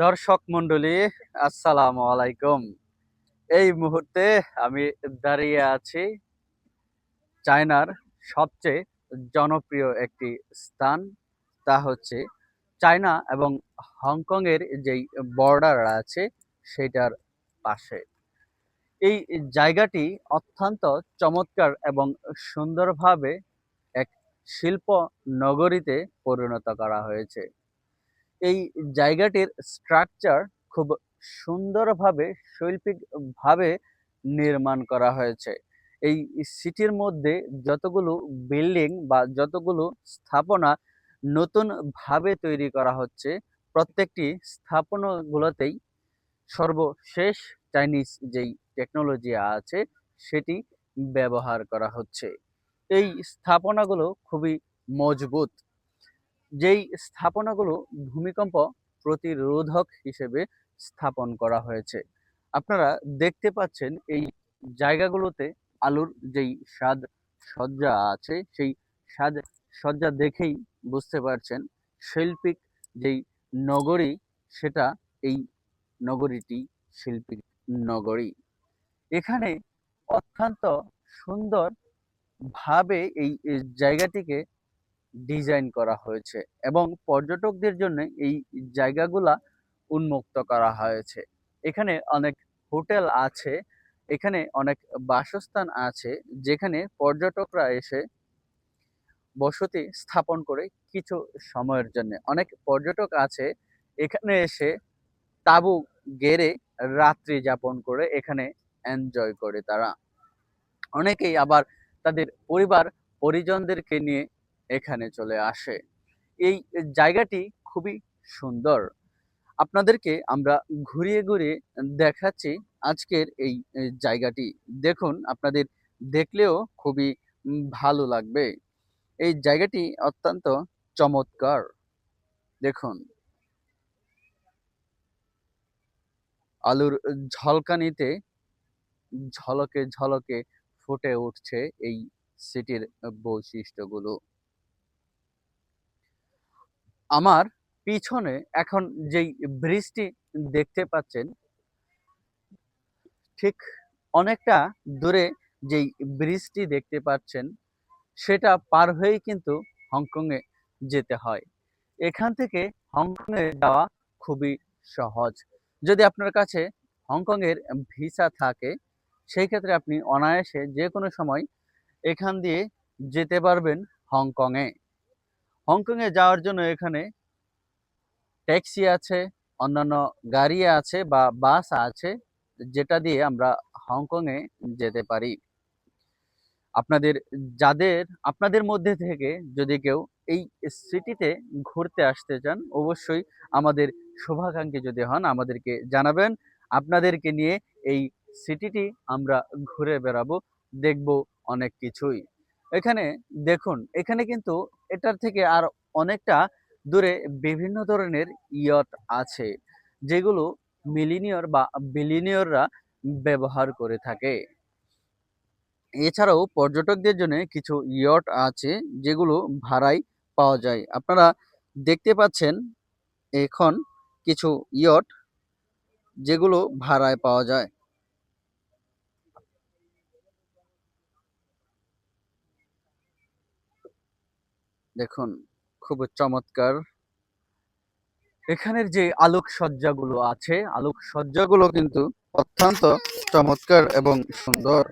দর্শক মন্ডলী আসসালামু আলাইকুম। এই মুহূর্তে আমি দাঁড়িয়ে আছি চায়নার সবচেয়ে জনপ্রিয় একটি স্থান, তা হচ্ছে চায়না এবং হংকংয়ের যেই বর্ডার আছে সেটার পাশে। এই জায়গাটি অত্যন্ত চমৎকার এবং সুন্দরভাবে এক শিল্প নগরীতে পরিণত করা হয়েছে। এই জায়গাটির স্ট্রাকচার খুব সুন্দরভাবে, শৈল্পিকভাবে নির্মাণ করা হয়েছে। এই সিটির মধ্যে যতগুলো বিল্ডিং বা যতগুলো স্থাপনা নতুনভাবে তৈরি করা হচ্ছে, প্রত্যেকটি স্থাপনাগুলোতেই সর্বশেষ চাইনিজ যেই টেকনোলজি আছে, সেটি ব্যবহার করা হচ্ছে। এই স্থাপনাগুলো খুবই মজবুত। যেই স্থাপনাগুলো ভূমিকম্প প্রতিরোধক হিসেবে স্থাপন করা হয়েছে। আপনারা দেখতে পাচ্ছেন এই জায়গাগুলোতে আলুর যেই স্বাদ সজ্জা আছে, সেই স্বাদ সজ্জা দেখেই বুঝতে পারছেন শৈল্পিক যেই নগরী, সেটা এই নগরীটি শিল্পী নগরী। এখানে অত্যন্ত সুন্দর ভাবে এই জায়গাটিকে ডিজাইন করা হয়েছে এবং পর্যটকদের জন্য এই জায়গাগুলা উন্মুক্ত করা হয়েছে। এখানে অনেক হোটেল আছে, এখানে অনেক বাসস্থান আছে, যেখানে পর্যটকরা এসে বসতি স্থাপন করে কিছু সময়ের জন্য। অনেক পর্যটক আছে, এখানে এসে তাঁবু গেড়ে রাত্রি যাপন করে এখানে এনজয় করে তারা। অনেকেই আবার তাদের পরিবার, পরিজনদেরকে নিয়ে এখানে চলে আসে। এই জায়গাটি খুবই সুন্দর। আপনাদেরকে আমরা ঘুরিয়ে ঘুরিয়ে দেখাচ্ছি আজকের এই জায়গাটি। দেখুন, আপনাদের দেখলেও খুবই ভালো লাগবে। এই জায়গাটি অত্যন্ত চমৎকার। দেখুন। আলুর ঝলকানিতে ঝলকে ঝলকে ফুটে উঠছে এই সিটির বৈশিষ্ট্যগুলো। আমার পিছনে এখন যেই ব্রিজটি দেখতে পাচ্ছেন, ঠিক অনেকটা দূরে যেই ব্রিজটি দেখতে পাচ্ছেন, সেটা পার হয়েই কিন্তু হংকংয়ে যেতে হয়। এখান থেকে হংকংয়ে যাওয়া খুবই সহজ। যদি আপনার কাছে হংকংয়ের ভিসা থাকে, সেই ক্ষেত্রে আপনি অনায়াসে যে কোনো সময় এখান দিয়ে যেতে পারবেন হংকংয়ে। হংকংয়ে যাওয়ার জন্য এখানে ট্যাক্সি আছে, অন্যান্য গাড়ি আছে বা বাস আছে, যেটা দিয়ে আমরা হংকংয়ে যেতে পারি। আপনাদের, যাদের, আপনাদের মধ্যে থেকে যদি কেউ এই সিটিতে ঘুরতে আসতে চান, অবশ্যই আমাদের শুভাকাঙ্ক্ষী যদি হন, আমাদেরকে জানাবেন। আপনাদেরকে নিয়ে এই সিটিটি আমরা ঘুরে বেড়াবো, দেখব অনেক কিছুই। এখানে দেখুন, এখানে কিন্তু এটার থেকে আর অনেকটা দূরে বিভিন্ন ধরনের ইয়ট আছে, যেগুলো মিলিনিয়র বা বিলিনিয়ররা ব্যবহার করে থাকে। এছাড়াও পর্যটকদের জন্য কিছু ইয়ট আছে, যেগুলো ভাড়ায় পাওয়া যায়। আপনারা দেখতে পাচ্ছেন এখন কিছু ইয়ট যেগুলো ভাড়ায় পাওয়া যায়। দেখুন খুব চমৎকার। এখানের যে আলোকসজ্জাগুলো আছে আলোকসজ্জাগুলো কিন্তু অত্যন্ত চমৎকার এবং সুন্দর।